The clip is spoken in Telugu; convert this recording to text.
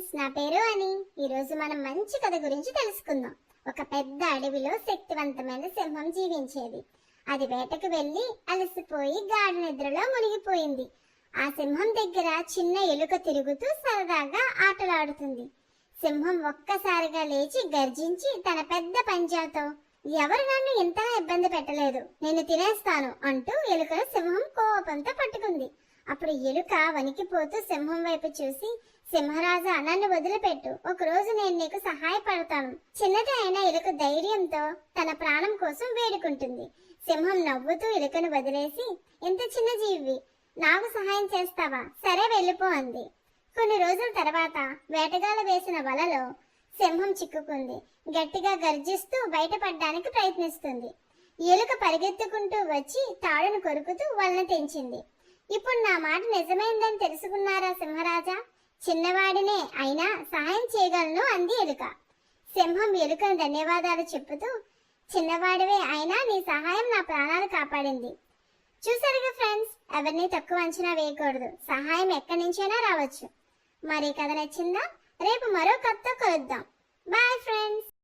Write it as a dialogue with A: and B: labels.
A: ఫ్రెండ్స్ నా పేరు అని. ఈరోజు మనం మంచి కథ గురించి తెలుసుకుందాం. ఒక పెద్ద అడవిలో శక్తివంతమైన సింహం జీవించేది. అది వేటకు వెళ్ళి అలసిపోయి గాఢ నిద్రలో మునిగిపోయింది. ఆ సింహం దగ్గర చిన్న ఎలుక తిరుగుతూ సరదాగా ఆటలాడుతుంది. సింహం ఒక్కసారిగా లేచి గర్జించి తన పెద్ద పంజాతో ఎవరు నన్ను ఇంతగా ఇబ్బంది పెట్టలేదు? నేను తినేస్తాను అంటూ ఎలుకను సింహం కోపంతో పట్టుకుంది. అప్పుడు ఎలుక వణికిపోతూ సింహం వైపు చూసి సింహరాజా నన్ను వదిలిపెట్టు. ఒక రోజు నేను నీకు సహాయపడతాను. చిన్నది అయిన ఎలుక ధైర్యంతో తన ప్రాణం కోసం వేడుకుంటుంది. సింహం నవ్వుతూ ఎలుకను వదిలేసి ఇంత చిన్న జీవి నాకు సహాయం చేస్తావా? సరే వెళ్ళిపో అంది. కొన్ని రోజుల తర్వాత వేటగాళ్ళు వేసిన వలలో సింహం చిక్కుకుంది. గట్టిగా గర్జిస్తూ బయటపడడానికి ప్రయత్నిస్తుంది. ఎలుక పరిగెత్తుకుంటూ వచ్చి తాడును కొరుకుతూ వలన తెంచింది. ఇప్పుడు నా మాట నిజమైందని తెలుసుకున్నారా సింహరాజా? చిన్నవాడినే అయినా సహాయం చేయగలను అంది ఎలుక. సింహం ఎలుకను ధన్యవాదాలు చెప్పుతూ చిన్నవాడివే అయినా నీ సహాయం నా ప్రాణాలు కాపాడింది. చూసారుగా ఫ్రెండ్స్ ఎవరిని తక్కువ అంచనా వేయకూడదు. సహాయం ఎక్కడి నుంచైనా రావచ్చు. మరి కథ నచ్చిందా? రేపు మరో కథతో కలుద్దాం. Bye friends!